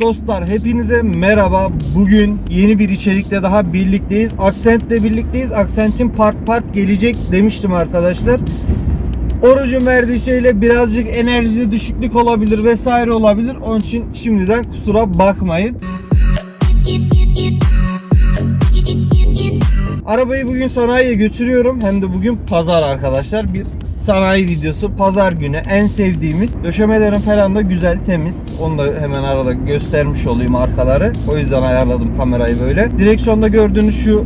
Dostlar hepinize merhaba. Bugün yeni bir içerikle daha birlikteyiz. Accent'le birlikteyiz. Accent'in part part gelecek demiştim arkadaşlar. Orucun verdiği şeyle birazcık enerjide düşüklük olabilir vesaire olabilir. Onun için şimdiden kusura bakmayın. Arabayı bugün sanayiye götürüyorum. Hem de bugün pazar arkadaşlar. Bir sanayi videosu. Pazar günü en sevdiğimiz. Döşemelerin falan da güzel, temiz. Onu da hemen arada göstermiş olayım arkaları. O yüzden ayarladım kamerayı böyle. Direksiyonda gördüğünüz şu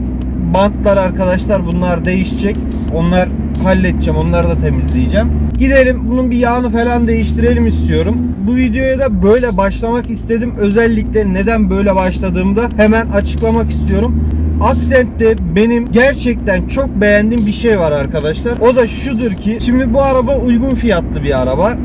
bantlar arkadaşlar bunlar değişecek. Onlar halledeceğim. Onları da temizleyeceğim. Gidelim bunun bir yağını falan değiştirelim istiyorum. Bu videoya da böyle başlamak istedim. Özellikle neden böyle başladığımı da hemen açıklamak istiyorum. Accent'te benim gerçekten çok beğendiğim bir şey var arkadaşlar. O da şudur ki şimdi bu araba uygun fiyatlı bir araba.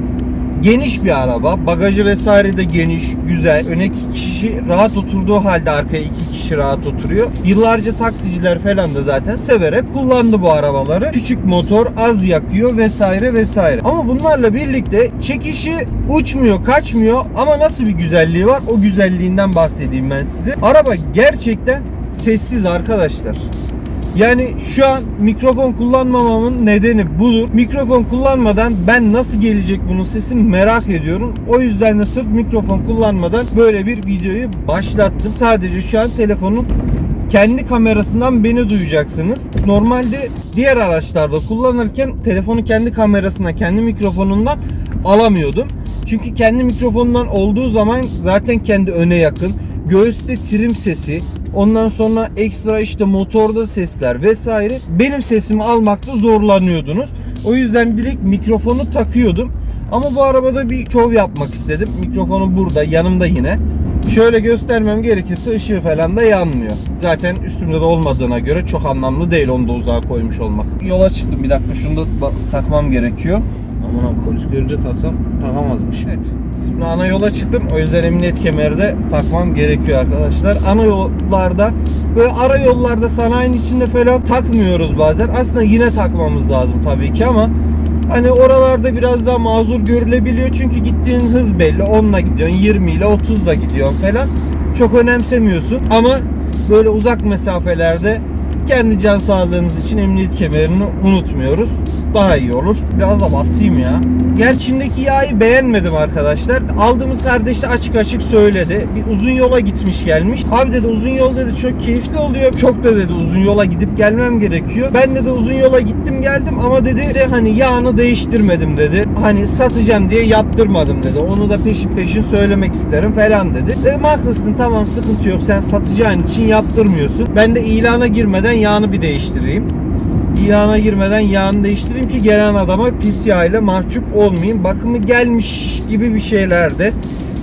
Geniş bir araba. Bagajı vesaire de geniş, güzel. Öne iki kişi rahat oturduğu halde arkaya iki kişi rahat oturuyor. Yıllarca taksiciler falan da zaten severek kullandı bu arabaları. Küçük motor, az yakıyor vesaire vesaire. Ama bunlarla birlikte çekişi uçmuyor, kaçmıyor ama nasıl bir güzelliği var? O güzelliğinden bahsedeyim ben size. Araba gerçekten sessiz arkadaşlar. Yani şu an mikrofon kullanmamamın nedeni budur. Mikrofon kullanmadan ben nasıl gelecek bunun sesi merak ediyorum. O yüzden de sırf mikrofon kullanmadan böyle bir videoyu başlattım. Sadece şu an telefonun kendi kamerasından beni duyacaksınız. Normalde diğer araçlarda kullanırken telefonu kendi kamerasına, kendi mikrofonundan alamıyordum. Çünkü kendi mikrofonundan olduğu zaman zaten kendi öne yakın. Göğüste trim sesi, Ondan sonra ekstra işte motorda sesler vesaire benim sesimi almakta zorlanıyordunuz. O yüzden direkt mikrofonu takıyordum. Ama bu arabada bir şov yapmak istedim. Mikrofonu burada yanımda yine. Şöyle göstermem gerekirse ışığı falan da yanmıyor. Zaten üstümde de olmadığına göre çok anlamlı değil onu da uzağa koymuş olmak. Yola çıktım bir dakika şunu da takmam gerekiyor. Aman abi polis görünce taksam takamazmış. Evet. Şimdi ana yola çıktım. O yüzden emniyet kemeri de takmam gerekiyor arkadaşlar. Ana yollarda böyle ara yollarda sanayinin içinde falan takmıyoruz bazen. Aslında yine takmamız lazım tabii ki ama hani oralarda biraz daha mazur görülebiliyor. Çünkü gittiğin hız belli. 10'la gidiyorsun, 20 ile 30'la gidiyorsun falan. Çok önemsemiyorsun ama böyle uzak mesafelerde kendi can sağlığınız için emniyet kemerini unutmuyoruz. Daha iyi olur. Biraz da basayım ya. Gerçindeki yağı beğenmedim arkadaşlar. Aldığımız kardeş de açık açık söyledi. Bir uzun yola gitmiş gelmiş. Abi dedi uzun yol dedi çok keyifli oluyor. Çok da dedi uzun yola gidip gelmem gerekiyor. Ben de uzun yola gittim geldim ama dedi de hani yağını değiştirmedim dedi. Hani satacağım diye yaptırmadım dedi. Onu da peşin peşin söylemek isterim falan dedi. Dedim haklısın tamam sıkıntı yok sen satacağın için yaptırmıyorsun. Ben de ilana girmeden yağını bir değiştireyim. İlana girmeden yağını değiştireyim ki gelen adama pis yağ ile mahcup olmayayım. Bakımı gelmiş gibi bir şeylerdi.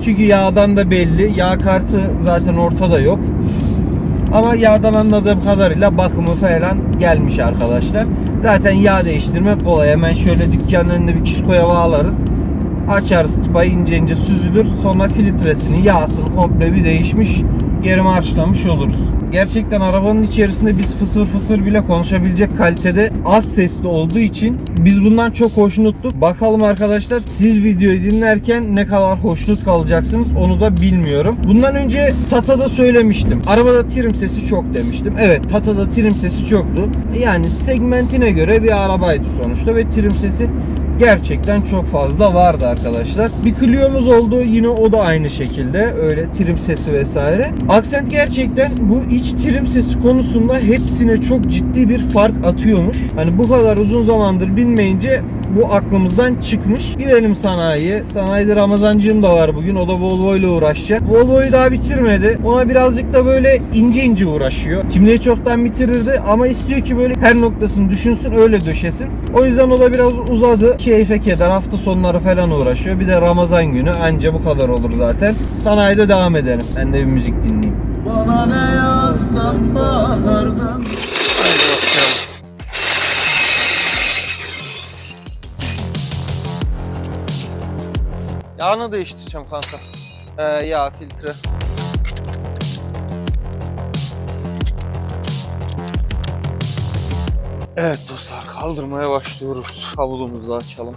Çünkü yağdan da belli. Yağ kartı zaten ortada yok. Ama yağdan anladığım kadarıyla bakımı falan gelmiş arkadaşlar. Zaten yağ değiştirme kolay. Hemen şöyle dükkanın önünde bir çirkoya bağlarız. Açarız tıpayı ince ince süzülür. Sonra filtresini, yağsını komple bir değişmiş. Geri marşlamış oluruz. Gerçekten arabanın içerisinde biz fısır fısır bile konuşabilecek kalitede az sesli olduğu için biz bundan çok hoşnuttuk. Bakalım arkadaşlar siz videoyu dinlerken ne kadar hoşnut kalacaksınız onu da bilmiyorum. Bundan önce Tata'da söylemiştim. Arabada trim sesi çok demiştim. Evet Tata'da trim sesi çoktu. Yani segmentine göre bir arabaydı sonuçta ve trim sesi gerçekten çok fazla vardı arkadaşlar. Bir Clio'muz oldu yine o da aynı şekilde öyle trim sesi vesaire. Accent gerçekten bu iç trim sesi konusunda hepsine çok ciddi bir fark atıyormuş. Hani bu kadar uzun zamandır binmeyince bu aklımızdan çıkmış. Gidelim sanayiye. Sanayide Ramazancığım da var bugün. O da Volvo ile uğraşacak. Volvo'yu daha bitirmedi. Ona birazcık da böyle ince ince uğraşıyor. Kimliği çoktan bitirirdi ama istiyor ki böyle her noktasını düşünsün öyle döşesin. O yüzden o da biraz uzadı. Keyfe keder hafta sonları falan uğraşıyor. Bir de Ramazan günü anca bu kadar olur zaten. Sanayide devam edelim. Ben de bir müzik dinleyeyim. Bana ne yazdan bahardan Yağını değiştireceğim kanka. Ee, yağ filtre. Evet dostlar kaldırmaya başlıyoruz. Havlumuzu açalım.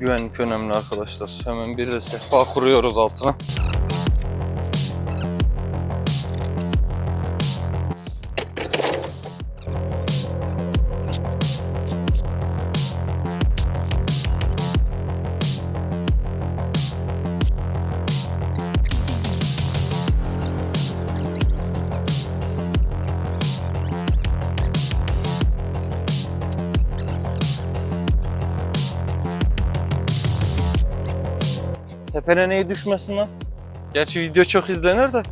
Güvenlik önemli arkadaşlar. Hemen bir de sehpa kuruyoruz altına. Tepene neyi düşmesin lan? Gerçi video çok izlenir de.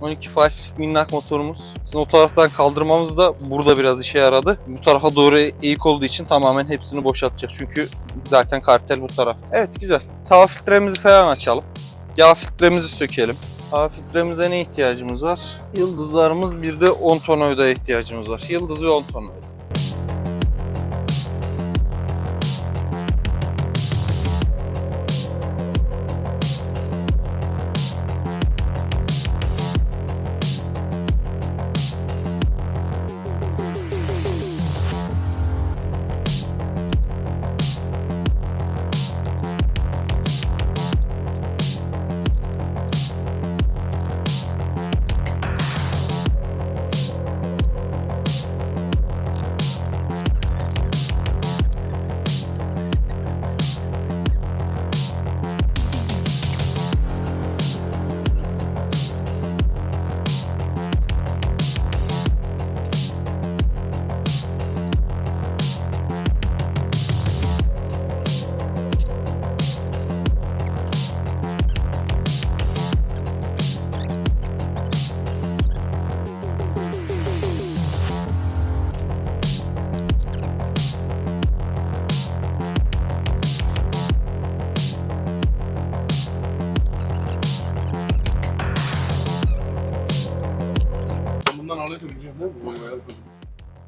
...12.5 minnak motorumuz. Sizin o taraftan kaldırmamız da burada biraz işe yaradı. Bu tarafa doğru eğik olduğu için tamamen hepsini boşaltacak. Çünkü zaten kartel bu taraf. Evet güzel. Hava filtremizi falan açalım. Yağ filtremizi sökelim. Hava filtremize ne ihtiyacımız var? Yıldızlarımız bir de 10 tornavidaya ihtiyacımız var. Yıldız ve 10 tornavida.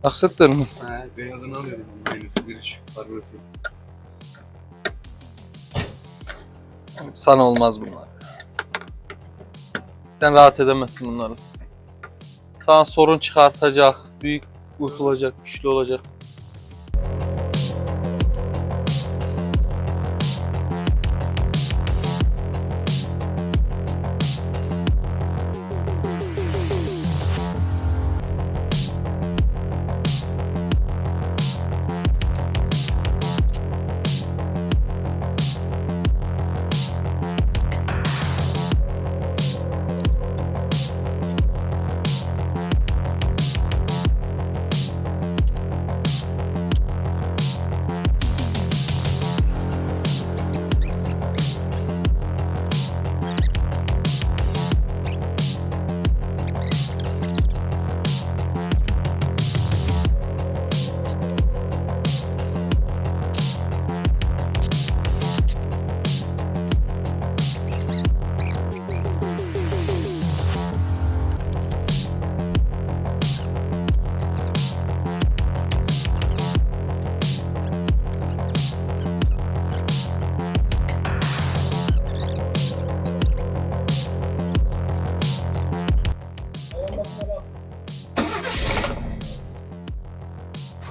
Aksettör mü? He, beyazını alıyordum. Beyazı bir iş. Karbüratör. Sana olmaz bunlar. Sen rahat edemezsin bunları. Sana sorun çıkartacak, büyük kurtulacak, güçlü olacak.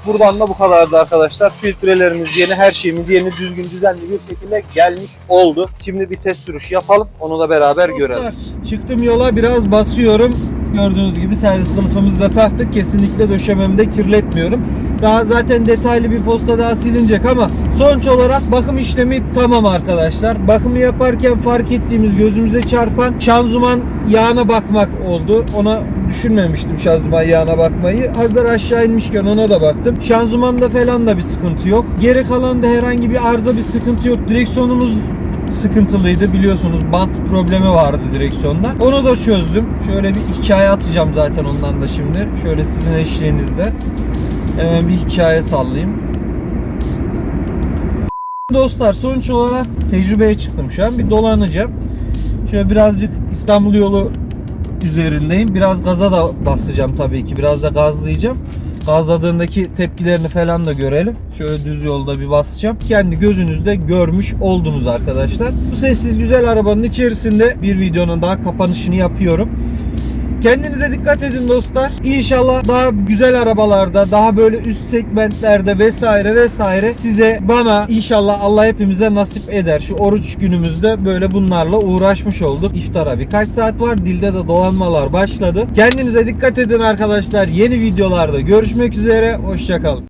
Buradan da bu kadardı arkadaşlar. Filtrelerimiz yeni, her şeyimiz yeni, düzgün, düzenli bir şekilde gelmiş oldu. Şimdi bir test sürüş yapalım. Onu da beraber görelim. Çıktım yola biraz basıyorum. Gördüğünüz gibi servis kılıfımızı da taktık. Kesinlikle döşememi de kirletmiyorum. Daha zaten detaylı bir posta daha silinecek ama sonuç olarak bakım işlemi tamam arkadaşlar. Bakımı yaparken fark ettiğimiz gözümüze çarpan şanzıman yağına bakmak oldu. Ona düşünmemiştim şanzıman yağına bakmayı. Hazır aşağı inmişken ona da baktım. Şanzımanda falan da bir sıkıntı yok. Geri kalan da herhangi bir arıza bir sıkıntı yok. Direksiyonumuz sıkıntılıydı biliyorsunuz bant problemi vardı direksiyonda. Onu da çözdüm. Şöyle bir hikaye atacağım zaten ondan da şimdi. Şöyle sizin eşliğinizde. Hemen bir hikaye sallayayım. Dostlar sonuç olarak tecrübeye çıktım şu an. Bir dolanacağım. Şöyle birazcık İstanbul yolu üzerindeyim. Biraz gaza da basacağım tabii ki. Biraz da gazlayacağım. gazladığındaki tepkilerini falan da görelim. Şöyle düz yolda bir basacağım. Kendi gözünüzde görmüş oldunuz arkadaşlar. Bu sessiz güzel arabanın içerisinde bir videonun daha kapanışını yapıyorum. Kendinize dikkat edin dostlar. İnşallah daha güzel arabalarda, daha böyle üst segmentlerde vesaire vesaire size bana inşallah Allah hepimize nasip eder. Şu oruç günümüzde böyle bunlarla uğraşmış olduk. İftara birkaç saat var. Dilde de dolanmalar başladı. Kendinize dikkat edin arkadaşlar. Yeni videolarda görüşmek üzere. Hoşçakalın.